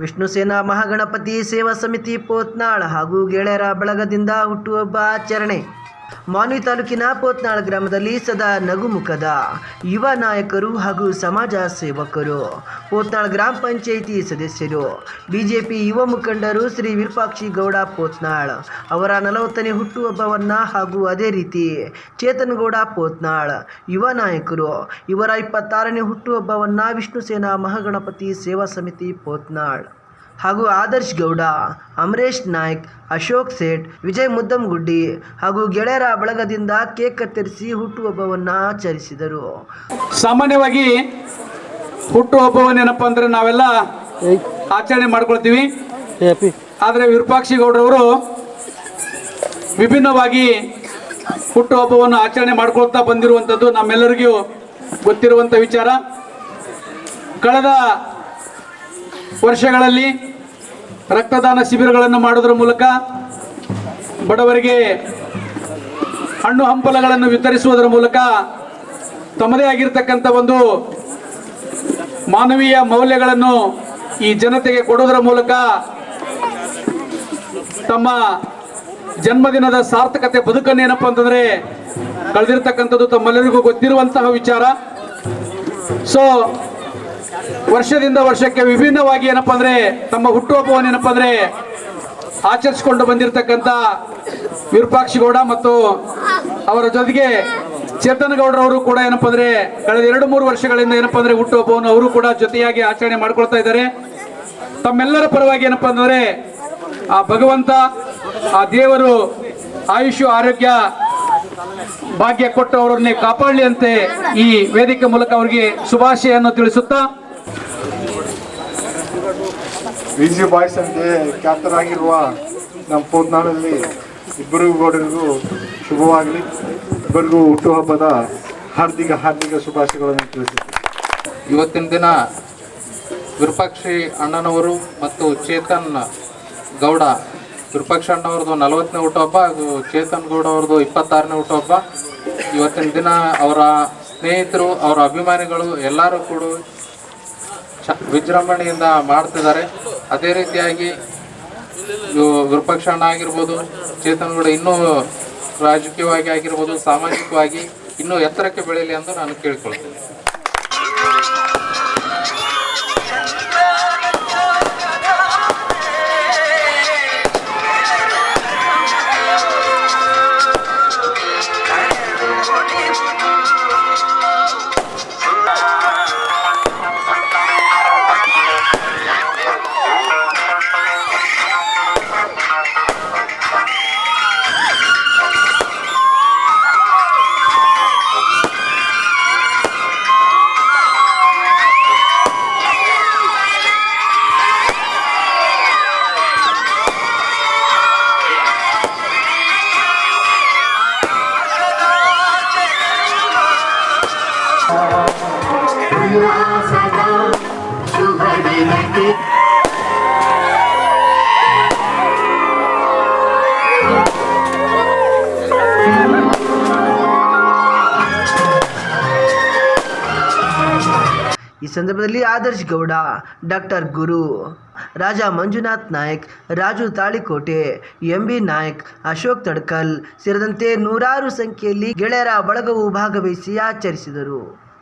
ವಿಷ್ಣು ಸೇನಾ ಮಹಾಗಣಪತಿ ಸೇವಾ ಸಮಿತಿ ಪೋತ್ನಾಳ್ ಹಾಗೂ ಗೆಳೆಯರ ಬಳಗದಿಂದ ಹುಟ್ಟುಹಬ್ಬ ಆಚರಣೆ. ಮಾನ್ವಿ ತಾಲೂಕಿನ ಪೋತ್ನಾಳ್ ಗ್ರಾಮದಲ್ಲಿ ಸದಾ ನಗುಮುಖದ ಯುವ ನಾಯಕರು ಹಾಗೂ ಸಮಾಜ ಸೇವಕರು. ಪೋತ್ನಾಳ್ ಗ್ರಾಮ ಪಂಚಾಯಿತಿ ಸದಸ್ಯರು, ಬಿಜೆಪಿ ಯುವ ಮುಖಂಡರು ಶ್ರೀ ವಿರೂಪಾಕ್ಷಿ ಗೌಡ ಪೋತ್ನಾಳ್ ಅವರ ನಲವತ್ತನೇ ಹುಟ್ಟುಹಬ್ಬವನ್ನು ಹಾಗೂ ಅದೇ ರೀತಿ ಚೇತನ್ ಗೌಡ ಪೋತ್ನಾಳ್ ಯುವ ನಾಯಕರು ಇವರ ಇಪ್ಪತ್ತಾರನೇ ಹುಟ್ಟುಹಬ್ಬವನ್ನು ವಿಷ್ಣು ಸೇನಾ ಮಹಾಗಣಪತಿ ಸೇವಾ ಸಮಿತಿ ಪೋತ್ನಾಳ್. ಹಾಗೂ ಆದರ್ಶ್ ಗೌಡ, ಅಮರೇಶ್ ನಾಯ್ಕ್, ಅಶೋಕ್ ಸೇಠ್, ವಿಜಯ್ ಮುದ್ದಮ್ಗುಡ್ಡಿ ಹಾಗೂ ಗೆಳೆಯರ ಬಳಗದಿಂದ ಕೇಕ್ ಕತ್ತರಿಸಿ ಹುಟ್ಟುಹಬ್ಬವನ್ನು ಆಚರಿಸಿದರು. ಸಾಮಾನ್ಯವಾಗಿ ಹುಟ್ಟುಹಬ್ಬವನ್ನೇನಪ್ಪ ಅಂದರೆ ನಾವೆಲ್ಲ ಆಚರಣೆ ಮಾಡ್ಕೊಳ್ತೀವಿ. ಆದರೆ ವಿರೂಪಾಕ್ಷಿ ಗೌಡರವರು ವಿಭಿನ್ನವಾಗಿ ಹುಟ್ಟುಹಬ್ಬವನ್ನು ಆಚರಣೆ ಮಾಡ್ಕೊಳ್ತಾ ಬಂದಿರುವಂಥದ್ದು ನಮ್ಮೆಲ್ಲರಿಗೂ ಗೊತ್ತಿರುವಂಥ ವಿಚಾರ. ಕಳೆದ ವರ್ಷಗಳಲ್ಲಿ ರಕ್ತದಾನ ಶಿಬಿರಗಳನ್ನು ಮಾಡೋದ್ರ ಮೂಲಕ ಬಡವರಿಗೆ ಹಣ್ಣು ಹಂಪಲಗಳನ್ನು ವಿತರಿಸುವುದರ ಮೂಲಕ ತಮ್ಮದೇ ಆಗಿರ್ತಕ್ಕಂಥ ಒಂದು ಮಾನವೀಯ ಮೌಲ್ಯಗಳನ್ನು ಈ ಜನತೆಗೆ ಕೊಡೋದರ ಮೂಲಕ ತಮ್ಮ ಜನ್ಮದಿನದ ಸಾರ್ಥಕತೆ ಬದುಕನ್ನು ಏನಪ್ಪ ಅಂತಂದರೆ ಕಳೆದಿರ್ತಕ್ಕಂಥದ್ದು ತಮ್ಮೆಲ್ಲರಿಗೂ ಗೊತ್ತಿರುವಂತಹ ವಿಚಾರ. ಸೊ ವರ್ಷದಿಂದ ವರ್ಷಕ್ಕೆ ವಿಭಿನ್ನವಾಗಿ ಏನಪ್ಪ ಅಂದ್ರೆ ತಮ್ಮ ಹುಟ್ಟುಹಬ್ಬವನ್ನು ಏನಪ್ಪ ಅಂದ್ರೆ ಆಚರಿಸಿಕೊಂಡು ಬಂದಿರತಕ್ಕಂತ ವಿರೂಪಾಕ್ಷಿಗೌಡ ಮತ್ತು ಅವರ ಜೊತೆಗೆ ಚೇತನ್ ಗೌಡ್ರವರು ಕೂಡ ಏನಪ್ಪ ಅಂದ್ರೆ ಕಳೆದ ಎರಡು ಮೂರು ವರ್ಷಗಳಿಂದ ಏನಪ್ಪ ಅಂದ್ರೆ ಹುಟ್ಟುಹಬ್ಬವನ್ನು ಅವರು ಕೂಡ ಜೊತೆಯಾಗಿ ಆಚರಣೆ ಮಾಡ್ಕೊಳ್ತಾ ಇದ್ದಾರೆ. ತಮ್ಮೆಲ್ಲರ ಪರವಾಗಿ ಏನಪ್ಪ ಅಂದ್ರೆ ಆ ಭಗವಂತ, ಆ ದೇವರು ಆಯುಷ್ಯ ಆರೋಗ್ಯ ಭಾಗ್ಯ ಕೊಟ್ಟು ಅವರನ್ನೇ ಕಾಪಾಡಲಿ ಅಂತೆ ಈ ವೇದಿಕೆ ಮೂಲಕ ಅವರಿಗೆ ಶುಭಾಶಯನ್ನು ತಿಳಿಸುತ್ತಾ ವಿಜಿ ಬಾಯ್ಸ್ ಅಂತೆ ಖ್ಯಾತರಾಗಿರುವ ನಮ್ಮ ಪೂರ್ನಾಳಲ್ಲಿ ಇಬ್ಬರಿಗೂ ಗೌಡರಿಗೂ ಶುಭವಾಗಲಿ. ಇಬ್ಬರಿಗೂ ಹುಟ್ಟುಹಬ್ಬದ ಹಾರ್ದಿಕ ಹಾರ್ದಿಕ ಶುಭಾಶಯಗಳನ್ನು ತಿಳಿಸುತ್ತೇನೆ. ಇವತ್ತಿನ ದಿನ ವಿರೂಪಾಕ್ಷಿ ಅಣ್ಣನವರು ಮತ್ತು ಚೇತನ್ ಗೌಡ ವಿರೂಪಾಕ್ಷ ಅಣ್ಣವ್ರದ್ದು ನಲವತ್ತನೇ ಹುಟ್ಟುಹಬ್ಬ ಹಾಗೂ ಚೇತನ್ ಗೌಡ ಅವ್ರದ್ದು ಇಪ್ಪತ್ತಾರನೇ ಹುಟ್ಟುಹಬ್ಬ. ಇವತ್ತಿನ ದಿನ ಅವರ ಸ್ನೇಹಿತರು, ಅವರ ಅಭಿಮಾನಿಗಳು ಎಲ್ಲರೂ ಕೂಡ ಚ ವಿಜೃಂಭಣೆಯಿಂದ ಮಾಡ್ತಿದ್ದಾರೆ. ಅದೇ ರೀತಿಯಾಗಿ ಇದು ವಿರೂಪಾಕ್ಷ ಅಣ್ಣ ಆಗಿರ್ಬೋದು, ಚೇತನ್ ಗೌಡ ಇನ್ನೂ ರಾಜಕೀಯವಾಗಿ ಆಗಿರ್ಬೋದು, ಸಾಮಾಜಿಕವಾಗಿ ಇನ್ನೂ ಎತ್ತರಕ್ಕೆ ಬೆಳೆಯಲಿ ಎಂದು ನಾನು ಕೇಳಿಕೊಳ್ತೀನಿ. ಈ ಸಂದರ್ಭದಲ್ಲಿ Adarsh Gowda, doctor Guru, Raja Manjunath Nayak, Raju Talikote M B Nayak, Ashok Tadkal ಸೇರಿದಂತೆ ನೂರಾರು ಸಂಖ್ಯೆಯಲ್ಲಿ ಗೆಳೆಯರ ಬಳಗವು ಭಾಗವಹಿಸಿ ಆಚರಿಸಿದರು.